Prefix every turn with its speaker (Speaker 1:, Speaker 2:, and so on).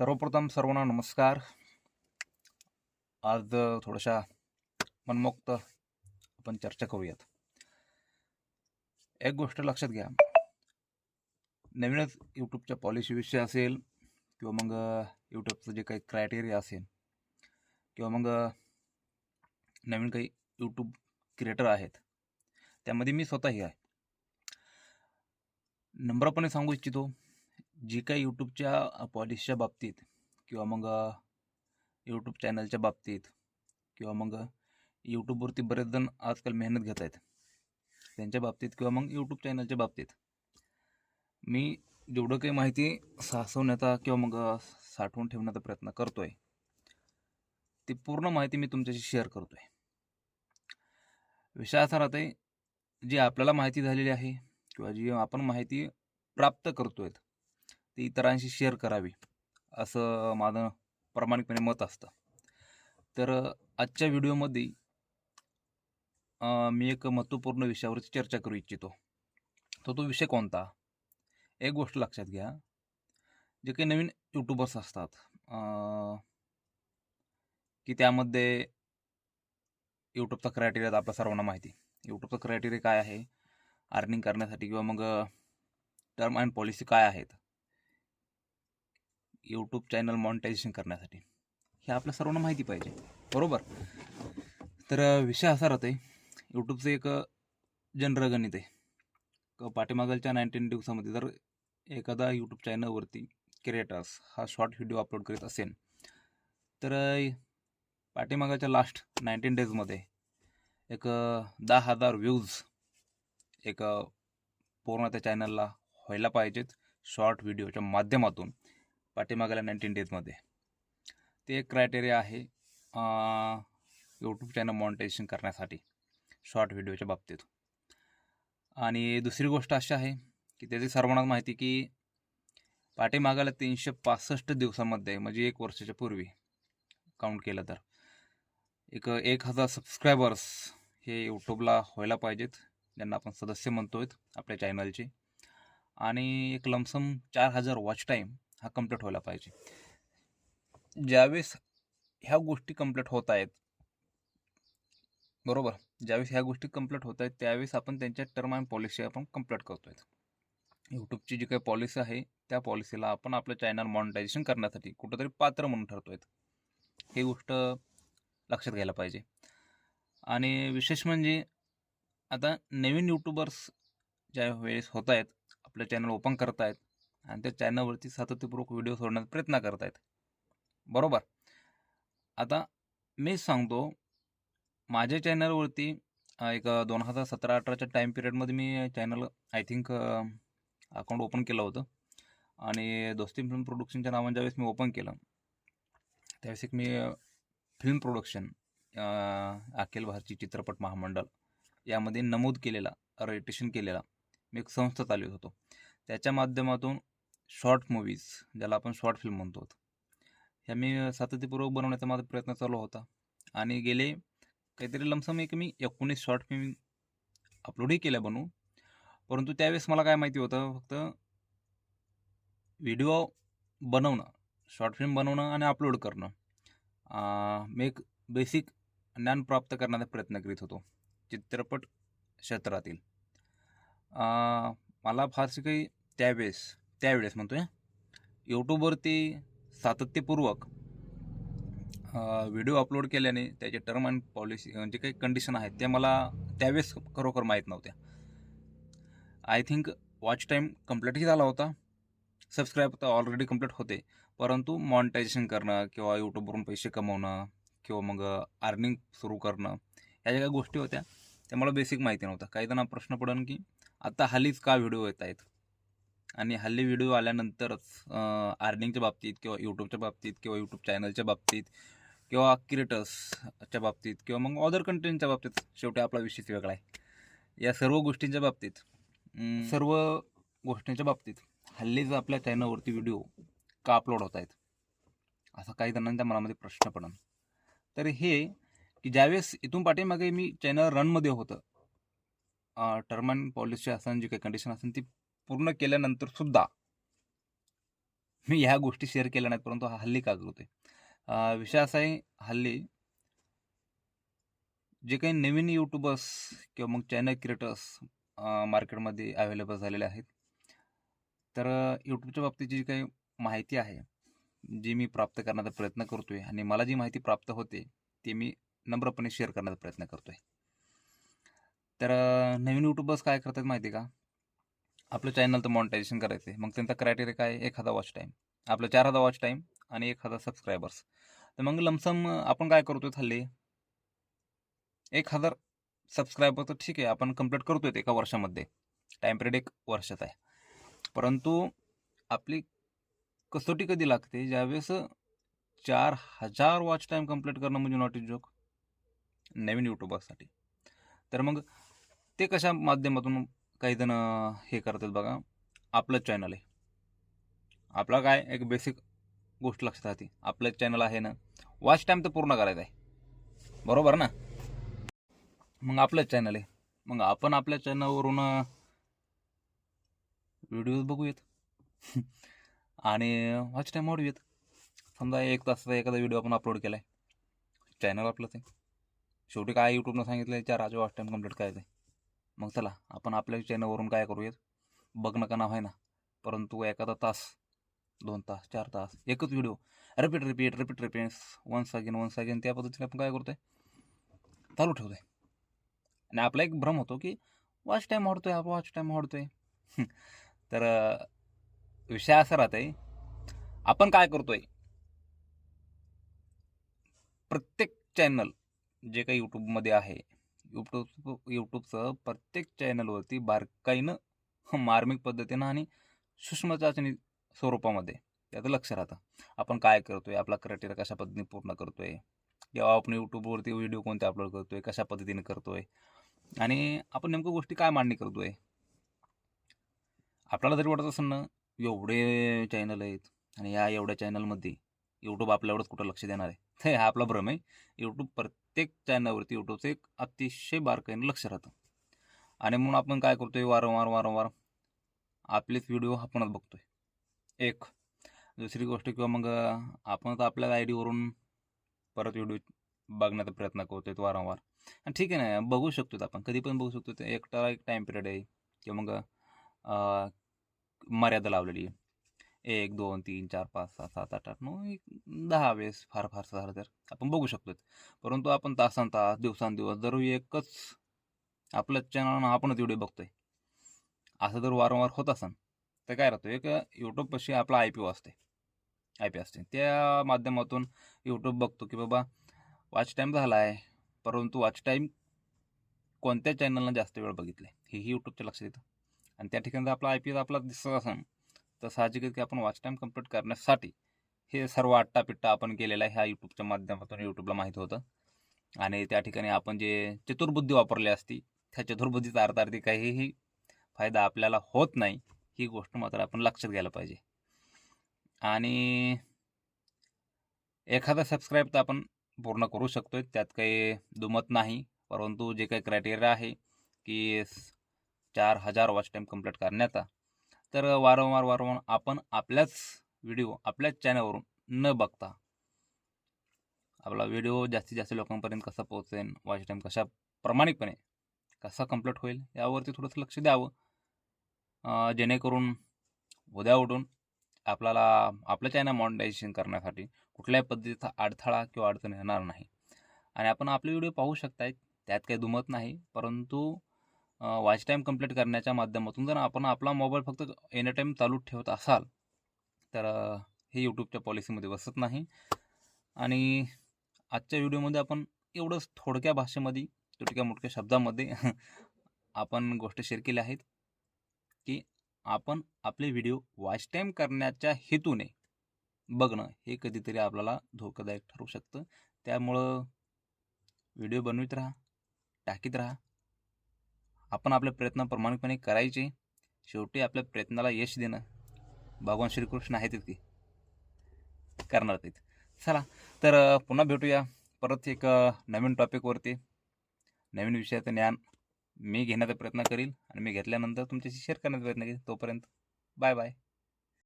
Speaker 1: सर्वप्रथम सर्वांना नमस्कार. आज थोड्याशा मनमोक्त आपण चर्चा करूयात. एक गोष्ट लक्षात घ्या. नवीनच यूट्यूबच्या पॉलिसीविषयी असेल किंवा मग यूट्यूबचं जे काही क्रायटेरिया असेल किंवा मग नवीन काही यूट्यूब क्रिएटर आहेत त्यामध्ये मी स्वतःही आहे. नम्रपणे सांगू इच्छितो जी काही यूट्यूबच्या पॉलिसीच्या बाबतीत किंवा मग यूट्यूब चॅनलच्या बाबतीत किंवा मग यूट्यूबवरती बरेच जण आजकाल मेहनत घेत आहेत. त्यांच्या बाबतीत किंवा मग यूट्यूब चॅनलच्या बाबतीत. मी जेवढं काही माहिती साचवण्याचा किंवा मग साठवून ठेवण्याचा प्रयत्न करतो आहे ती पूर्ण माहिती मी तुमच्याशी शेअर करतो आहे विषय असा राहत आहे जी आपल्याला माहिती झालेली आहे किंवा जी आपण माहिती प्राप्त करतो आहेत ती इतरांशी शेअर करावी असं माझं प्रामाणिकपणे मत असतं. तर आजच्या व्हिडिओमध्ये मी एक महत्त्वपूर्ण विषयावरती चर्चा करू इच्छितो. तो तो विषय कोणता? एक गोष्ट लक्षात घ्या. जे काही नवीन यूट्यूबर्स असतात की त्यामध्ये यूट्यूबचा क्रायटेरिया आपल्या सर्वांना माहिती यूट्यूबचा क्रायटेरिया काय आहे? अर्निंग करण्यासाठी किंवा मग टर्म अँड पॉलिसी काय आहेत? यूट्यूब चॅनल मॉनिटायझेशन करण्यासाठी. हे आपल्या सर्वांना माहिती पाहिजे. बरोबर? तर विषय असा राहतो आहे यूट्यूबचं एक जनरल जनरगणित आहे. क- पाठीमागलच्या नाईन्टीन दिवसामध्ये जर एखादा यूट्यूब चॅनलवरती क्रिएटर्स हा शॉर्ट व्हिडिओ अपलोड करीत असेल तर पाठीमागाच्या लास्ट नाईन्टीन डेजमध्ये एक दहा हजार व्ह्यूज एक पूर्ण त्या चॅनलला व्हायला पाहिजेत शॉर्ट व्हिडिओच्या माध्यमातून. पाठीमागल्या नाईन्टीन डेजमध्ये ते एक क्रायटेरिया आहे यूट्यूब चॅनल मॉनिटायझेशन करण्यासाठी शॉर्ट व्हिडिओच्या बाबतीत. आणि दुसरी गोष्ट अशी आहे की त्याची सर्वांना माहिती की पाठीमागाला तीनशे पासष्ट दिवसामध्ये म्हणजे एक वर्षाच्या पूर्वी काउंट केलं तर एक एक हजार सबस्क्रायबर्स हे यूट्यूबला व्हायला पाहिजेत ज्यांना आपण सदस्य म्हणतो आहेत आपल्या चॅनलचे आणि एक लमसम चार हजार वॉच टाईम हा कंप्लीट व्हायला पाहिजे. ज्यावेळेस ह्या गोष्टी कंप्लीट होत आहेत बरोबर? ज्यावेळेस ह्या गोष्टी कंप्लीट होत आहेत त्यावेळेस आपण त्यांच्या टर्म अँड पॉलिसी आपण कंप्लीट करतो आहेत यूट्यूबची जी काही पॉलिसी आहे त्या पॉलिसीला आपण आपलं चॅनल मॉनिटायझेशन करण्यासाठी कुठंतरी पात्र म्हणून ठरतो आहेत ही गोष्ट लक्षात घ्यायला पाहिजे. आणि विशेष म्हणजे आता नवीन यूट्यूबर्स ज्या वेळेस होत आहेत आपलं चॅनल ओपन करत आहेत आणि त्या चॅनलवरती सातत्यपूर्वक व्हिडिओ सोडण्याचा प्रयत्न करत आहेत बरोबर? आता मी सांगतो माझ्या चॅनलवरती एक दोन हजार सतरा अठराच्या टाईम पिरियडमध्ये मी channel I think account open केलं होतं. आणि दोस्ती फिल्म प्रोडक्शनच्या नावाने ज्यावेळेस मी ओपन केलं त्यावेळेस एक मी फिल्म प्रोडक्शन अखिल भारतीय चित्रपट महामंडळ यामध्ये नमूद केलेला रजिस्ट्रेशन केलेला मी एक संस्था चालवत होतो. त्याच्या माध्यमातून शॉर्ट मूवीज ज्याला आपण शॉर्ट फिल्म म्हणतो. ह्या मी सातत्यपूर्वक बनवण्याचा माझा प्रयत्न चालू होता. आणि गेले काहीतरी लमसम एक मी एकोणीस शॉर्ट फिल्म अपलोडही केल्या बनवून परंतु त्यावेळेस मला काय माहिती होतं फक्त व्हिडिओ बनवणं शॉर्ट फिल्म बनवणं आणि अपलोड करणं मी एक बेसिक ज्ञान प्राप्त करण्याचा प्रयत्न करीत होतो चित्रपट क्षेत्रातील. मला फारसे काही त्यावेळेस त्यावेळेस म्हणतो आहे यूट्यूबवरती सातत्यपूर्वक व्हिडिओ अपलोड केल्याने त्याचे टर्म अँड पॉलिसी जे काही कंडिशन आहेत त्या मला त्यावेळेस खरोखर माहीत नव्हत्या. आय थिंक वॉच टाईम कम्प्लीटही झाला होता. सबस्क्राईब तर ऑलरेडी कंप्लीट होते. परंतु मॉनिटायझेशन करणं किंवा यूट्यूबवरून पैसे कमवणं किंवा मग अर्निंग सुरू करणं ह्या ज्या काही गोष्टी होत्या त्या मला बेसिक माहिती नव्हत्या. काही जणांना प्रश्न पडन की आता हल्लीच का व्हिडिओ येत आहेत? आणि हल्ली व्हिडिओ आल्यानंतरच अर्निंगच्या बाबतीत किंवा यूट्यूबच्या बाबतीत किंवा यूट्यूब चॅनलच्या बाबतीत किंवा क्रिएटर्सच्या बाबतीत किंवा मग अदर कंटेंटच्या बाबतीत शेवटी आपला विषयच वेगळा आहे. या सर्व गोष्टींच्या बाबतीत सर्व गोष्टींच्या बाबतीत हल्लीच आपल्या चॅनलवरती व्हिडिओ का अपलोड होत आहेत असा काही जणांच्या मनामध्ये प्रश्न पडन. तर हे की ज्यावेळेस इथून पाठीमागे मी चॅनल रनमध्ये होतं टर्म अँड पॉलिसी असताना जी काही कंडिशन असेल ती पूर्ण केल्यानंतर सुद्धा मी ह्या गोष्टी शेअर केल्या नाहीत परंतु हा हल्ली का करतोय? विषय असा आहे हल्ली जे काही नवीन यूट्यूबर्स किंवा मग चॅनल क्रिएटर्स मार्केटमध्ये अवेलेबल झालेले आहेत. तर यूट्यूबच्या बाबतीत जी काही माहिती आहे जी मी प्राप्त करण्याचा प्रयत्न करतो आहे आणि मला जी माहिती प्राप्त होते ती मी नम्रपणे शेअर करण्याचा प्रयत्न करतो आहे तर नवीन यूट्यूबर्स काय करतात माहिती आहे का? आपलं चॅनल तर मॉनिटायझेशन करायचं आहे मग त्यांचा क्रायटेरिया काय? आहे? एखादा वॉच टाईम आपलं चार हजार वॉच टाईम आणि एक हजार सबस्क्रायबर्स तर मग लमसम आपण काय करतोय हल्ली एक हजार सबस्क्रायबर तर ठीक आहे आपण कंप्लीट करतोय एका वर्षामध्ये. टाईम पिरियड एक वर्षाचा आहे. परंतु आपली कसोटी कधी लागते? ज्यावेळेस चार हजार वॉच टाईम कंप्लीट करणं म्हणजे नॉट इज जोक नवीन यूट्यूबर्ससाठी तर मग ते कशा माध्यमातून काही जण हे करतात बघा. आपलं चॅनल आहे. आपला काय एक बेसिक गोष्ट लक्षात राहते. आपलं चॅनल आहे ना. वॉच टाईम तर पूर्ण करायचा आहे. बरोबर ना? मग आपलं चॅनल आहे. मग आपण आपल्या चॅनलवरून व्हिडिओज बघूयात. आणि वॉच टाईम वाढूयात समजा एक तासाचा एखादा व्हिडिओ आपण अपलोड केला आहे चॅनल आपलंच आहे. शेवटी काय यूट्यूबनं सांगितलं आहे चार हजार वॉच टाईम कंप्लीट करायचं आहे मग चला आपण आपल्या चॅनलवरून काय करूयात? बघणं का नाव आहे ना? परंतु एखादा तास दोन तास चार तास एकच video repeat repeat repeat repeat once again once again त्या पद्धतीने आपण काय करतोय? चालू ठेवतोय. आणि आपला एक भ्रम होतो की वॉच टाईम वाढतोय आपण वॉच टाईम वाढतोय. तर विषय असा राहतंय आपण काय करतोय? प्रत्येक चॅनल जे काही यूट्यूबमध्ये आहे यूट्यूब यूट्यूबचं प्रत्येक चॅनलवरती बारकाईनं मार्मिक पद्धतीनं आणि सूक्ष्म चाचणी स्वरूपामध्ये. त्याचं लक्ष राहतं. आपण काय करतोय आपला क्रायटेरिया कशा पद्धतीने पूर्ण करतोय किंवा आपण यूट्यूबवरती व्हिडिओ कोणते अपलोड करतोय कशा पद्धतीने करतोय आणि आपण नेमकं गोष्टी काय मांडणी करतोय. आपल्याला जरी वाटत असेल ना एवढे चॅनल आहेत आणि या एवढ्या चॅनलमध्ये यूट्यूब आपल्यावरच कुठं लक्ष देणार आहे. ते हा आपला भ्रम आहे. यूट्यूब प्रत्येक चॅनलवरती यूट्यूबचं एक अतिशय बारकाईनं लक्ष राहतं. आणि म्हणून आपण काय करतोय वारंवार वारंवार आपलेच व्हिडिओ आपणच बघतोय. एक. दुसरी गोष्ट किंवा मग आपण तर आपल्या आय डीवरून परत व्हिडिओ बघण्याचा प्रयत्न करतोय वारंवार. ठीक आहे ना बघू शकतो आपण. कधी पण बघू शकतो ते एकटा एक टाईम पिरियड आहे. किंवा मग मर्यादा लावलेली आहे. एक दोन तीन चार पाच सहा सात आठ आठ नऊ एक दहा वेळेस फार फार झालं तर आपण बघू शकतो परंतु आपण तासान तास दिवसांदिवस दर एकच आपल्याच चॅनल आपणच व्हिडिओ बघतोय. असं जर वारंवार होत असेल तर काय राहतो? एक यूट्यूबपाशी आपला आय पी ओ असते आय पी असते त्या माध्यमातून यूट्यूब बघतो की बाबा वॉच टाईम झाला आहे परंतु वॉच टाईम कोणत्या चॅनलनं जास्त वेळ बघितले आहे हेही यूट्यूबच्या लक्षात येतं. आणि त्या ठिकाणी आपला आय पी आपला दिसत असेल तर साहजिकच की आपण वॉच टाईम कंप्लीट करण्यासाठी हे सर्व आट्टापिट्टा आपण केलेला आहे ह्या यूट्यूबच्या माध्यमातून यूट्यूबला माहीत होतं. आणि त्या ठिकाणी आपण जे चतुर्बुद्धी वापरली असती त्या चतुर्बुद्धीचा अर्थार्थी काहीही फायदा आपल्याला होत नाही ही गोष्ट मात्र आपण लक्षात घ्यायला पाहिजे. आणि एखादा सबस्क्राईब तर आपण पूर्ण करू शकतोय त्यात काही दुमत नाही. परंतु जे काही क्रायटेरिया आहे की चार हजार वॉच टाईम कंप्लीट करण्याचा तर वारंवार वारंवार आपण आपल्याच व्हिडिओ आपल्याच चॅनलवरून न बघता आपला व्हिडिओ जास्तीत जास्त लोकांपर्यंत कसा पोहोचेल वॉच टाईम कशा प्रामाणिकपणे कसा कंप्लीट होईल यावरती थोडंसं लक्ष द्यावं. जेणेकरून उद्या उठून आपल्याला आपलं चॅनल मॉनिटायझेशन करण्यासाठी कुठल्याही पद्धतीचा अडथळा किंवा अडचण येणार नाही. आणि आपण आपले व्हिडिओ पाहू शकताय त्यात काही दुमत नाही परंतु वॉच टाईम कंप्लीट करण्याच्या माध्यमातून जर आपण आपला मोबाईल फक्त एनी टाईम चालू ठेवत असाल तर हे यूट्यूबच्या पॉलिसीमध्ये बसत नाही. आणि आजच्या व्हिडिओमध्ये आपण एवढंच थोडक्या भाषेमध्ये तुटक्या मोठक्या शब्दामध्ये आपण गोष्ट शेअर केल्या आहेत की आपण आपले व्हिडिओ वॉच टाईम करण्याच्या हेतूने बघणं हे कधीतरी आपल्याला धोकादायक ठरू शकतं. त्यामुळं व्हिडिओ बनवित राहा टाकीत राहा. आपण आपले प्रयत्न प्रामाणिकपणे करायचे. शेवटी आपल्या प्रयत्नाला यश देणं. भगवान श्रीकृष्ण आहेत की करणार आहेत. चला तर पुन्हा भेटूया. परत एक नवीन टॉपिकवरती नवीन विषयाचं ज्ञान मी घेण्याचा प्रयत्न करील आणि मी घेतल्यानंतर तुमच्याशी शेअर करण्याचा प्रयत्न करेल तोपर्यंत. Bye bye